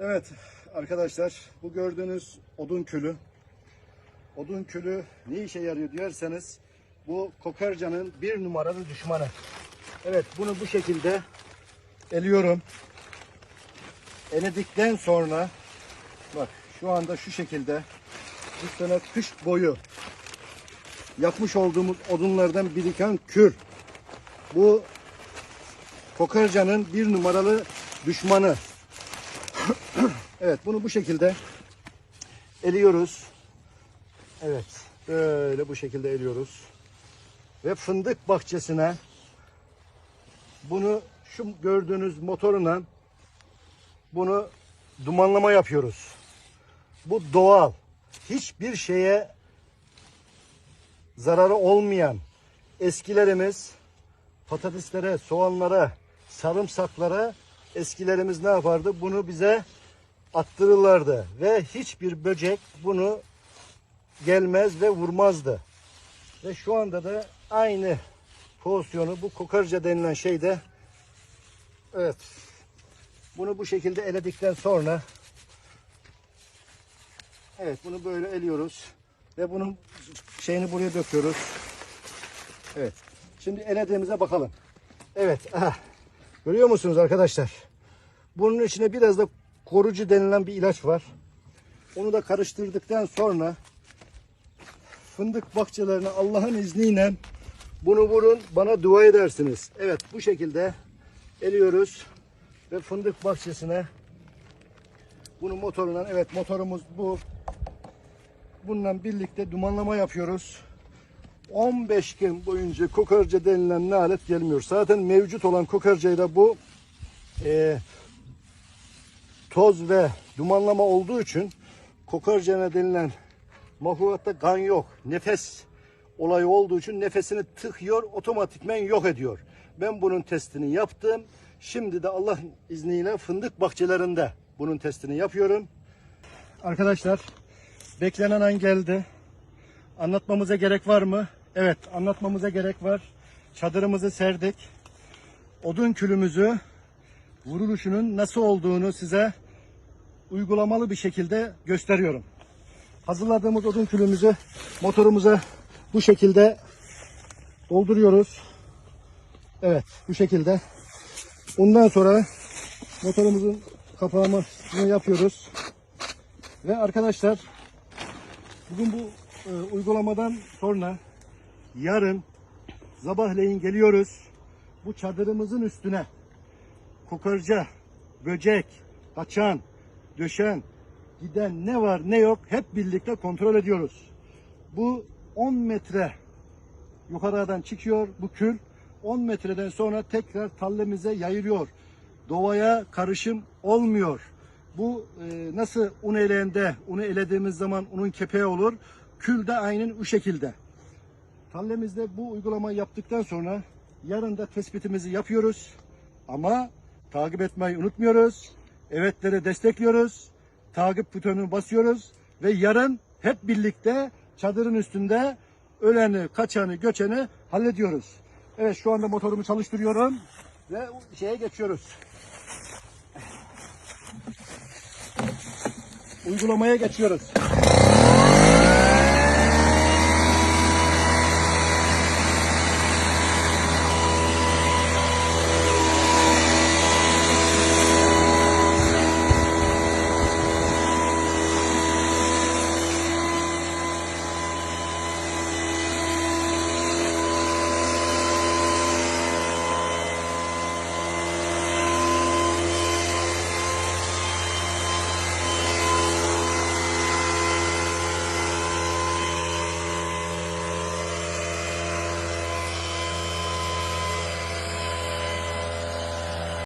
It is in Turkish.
Evet arkadaşlar bu gördüğünüz odun külü. Odun külü ne işe yarıyor diyorsanız bu kokarcanın bir numaralı düşmanı. Evet bunu bu şekilde eliyorum. Eledikten sonra bak şu anda şu şekilde sene kış boyu yapmış olduğumuz odunlardan biriken kür. Bu kokarcanın bir numaralı düşmanı. Evet bunu bu şekilde eliyoruz. Evet böyle bu şekilde eliyoruz. Ve fındık bahçesine bunu şu gördüğünüz motoruna bunu dumanlama yapıyoruz. Bu doğal. Hiçbir şeye zararı olmayan eskilerimiz patateslere, soğanlara, sarımsaklara eskilerimiz ne yapardı? Bunu bize attırırlardı ve hiçbir böcek bunu gelmez ve vurmazdı. Ve şu anda da aynı pozisyonu bu kokarca denilen şeyde evet bunu bu şekilde eledikten sonra evet bunu böyle eliyoruz ve bunun şeyini buraya döküyoruz. Evet. Şimdi elediğimize bakalım. Evet. Aha. Görüyor musunuz arkadaşlar? Bunun içine biraz da korucu denilen bir ilaç var. Onu da karıştırdıktan sonra fındık bahçelerine Allah'ın izniyle bunu vurun bana dua edersiniz. Evet bu şekilde eliyoruz ve fındık bahçesine bunu motorundan evet motorumuz bu. Bununla birlikte dumanlama yapıyoruz. 15 gün boyunca kokarca denilen nalet gelmiyor. Zaten mevcut olan kokarcayla bu e, toz ve dumanlama olduğu için kokarcana denilen mahlukatta kan yok. Nefes olayı olduğu için nefesini tıkıyor, otomatikmen yok ediyor. Ben bunun testini yaptım. Şimdi de Allah izniyle fındık bahçelerinde bunun testini yapıyorum. Arkadaşlar beklenen an geldi. Anlatmamıza gerek var mı? Evet anlatmamıza gerek var. Çadırımızı serdik. Odun külümüzü vuruluşunun nasıl olduğunu size uygulamalı bir şekilde gösteriyorum. Hazırladığımız odun külümüzü motorumuza bu şekilde dolduruyoruz. Evet bu şekilde. Ondan sonra motorumuzun kapağını yapıyoruz. Ve arkadaşlar bugün bu e, uygulamadan sonra yarın sabahleyin geliyoruz. Bu çadırımızın üstüne kokarca, böcek, kaçan, döşen, giden ne var ne yok hep birlikte kontrol ediyoruz. Bu 10 metre yukarıdan çıkıyor bu kül. 10 metreden sonra tekrar tallemize yayılıyor. Doğaya karışım olmuyor. Bu e, nasıl un eleğinde, unu elediğimiz zaman unun kepeği olur. Kül de aynen bu şekilde. Tallemizde bu uygulamayı yaptıktan sonra yarın da tespitimizi yapıyoruz. Ama takip etmeyi unutmuyoruz. Evetleri destekliyoruz. Takip butonunu basıyoruz. Ve yarın hep birlikte çadırın üstünde öleni, kaçanı, göçeni hallediyoruz. Evet şu anda motorumu çalıştırıyorum. Ve şeye geçiyoruz. Uygulamaya geçiyoruz.